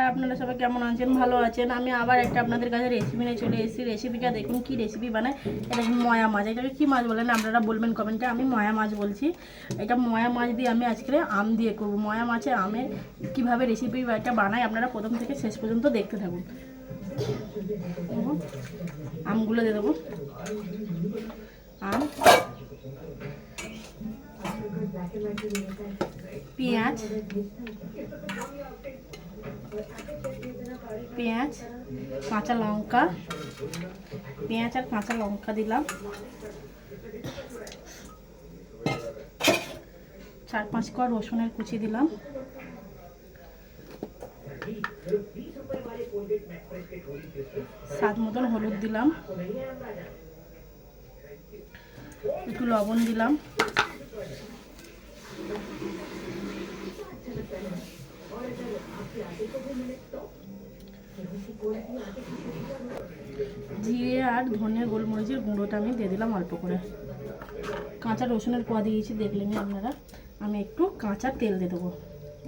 আর আপনারা সবাই কেমন আছেন? ভালো আছেন? আমি আবার একটা আপনাদের কাছে রেসিপি নিয়ে চলে এসেছি। রেসিপিটা দেখুন, কি রেসিপি বানায়। এটা ময়া মাছ? এটাকে কী মাছ বলেন? আপনারা বলবেন কমেন্টে আমি ময়া মাছ বলছি। এটা ময়া মাছ দিয়ে আমি আজকে আম দিয়ে করব। ময়া মাছে আমের কীভাবে রেসিপি এটা বানাই, আপনারা প্রথম থেকে শেষ পর্যন্ত দেখতে থাকুন। আমগুলো দিয়ে দেবো। আম, পেঁয়াজ পেঁয়াজ, কাঁচা লঙ্কা, পেঁয়াজ আর কাঁচা লঙ্কা দিলাম। চার পাঁচ কোয়া রসুনের কুচি দিলাম। স্বাদ মতন হলুদ দিলাম। একটু লবণ দিলাম। জিরে আর ধনে গোলমরিচের গুঁড়োটা আমি দিয়ে দিলাম অল্প করে। কাঁচা রসুনের কোয়া দিয়েছি, দেখলেন আপনারা। আমি একটু কাঁচা তেল দিয়ে দেবো।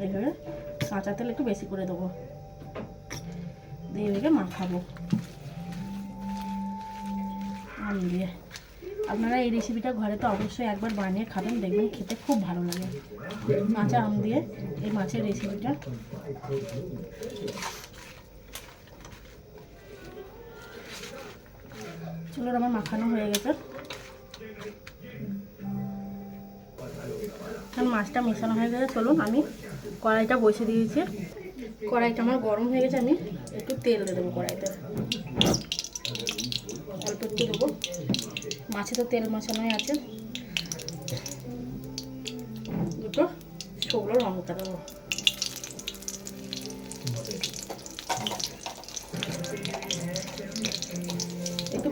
এইভাবে কাঁচা তেল একটু বেশি করে দেবো। দিয়ে এভাবে মাখাবো। আম দিয়ে। আপনারা এই রেসিপিটা ঘরে তো অবশ্যই একবার বানিয়ে খাবেন, দেখবেন খেতে খুব ভালো লাগে। কাঁচা আম দিয়ে এই মাছের রেসিপিটা চলো আমার মাখানো হয়ে গেছে। এখন মাছটা মেশানো হয়ে গেছে, চলুন আমি কড়াইটা বসে দিয়েছি। কড়াইটা আমার গরম হয়ে গেছে, আমি একটু তেল দিয়ে দেবো কড়াইতে। অল্প একটু দেবো। মাছে তো তেল মাছানোই আছে। দুটো শুকনো লঙ্কা দেবো।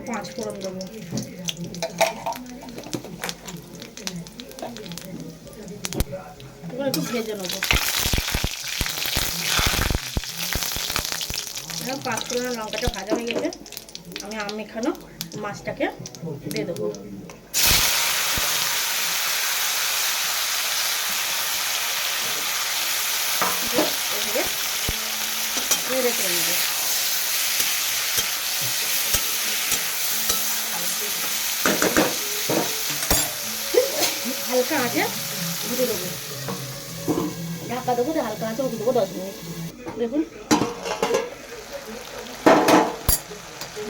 পাঁচ ফোড়ন দেবো। একটু ভেজে নেব। পাঁচ ফোড়ন লঙ্কাটা ভাজা হয়ে গেছে, আমি আম মেখানো মাছটাকে দিয়ে দেবো। এভাবে নেব হালকা আঁচে ভুজে দেবো। ঢাকা দেবো হালকা আঁচে ভুজে দেবো দশ মিনিট। দেখুন।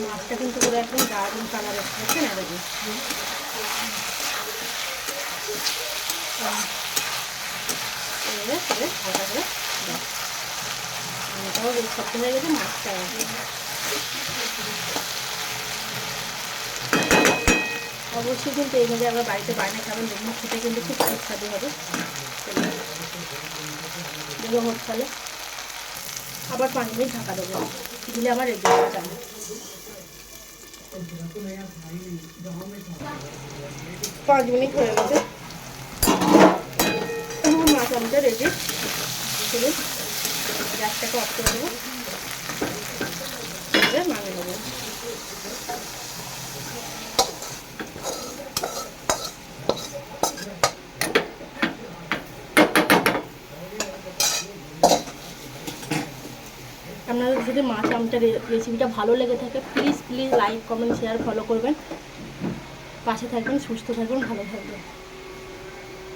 মাছটা কিন্তু পুরো একদম দারুণ কালার এসেছে না দেখুন? হালকা করে। এটাও শক্ত গেছে মাছটা অবশ্যই কিন্তু এইভাবে আবার বাড়িতে বানিয়ে খাবেন দেখুন খেতে কিন্তু খুব সুস্বাদু হবে। দেবো হোক তাহলে আবার পাঁচ মিনিট ঢাকা দেবো। দিলে আমার রেডি হয়ে যাবে পাঁচ মিনিট হয়ে গেছে। মাছ আমাদের রেডি। গ্যাসটাকে অফ করে দেবো এবার নামিয়ে নেব আপনাদের যদি মাছ আমটা রেসিপিটা ভালো লেগে থাকে please please like comment share follow করবেন। পাশে থাকবেন, সুস্থ থাকবেন, ভালো থাকবেন।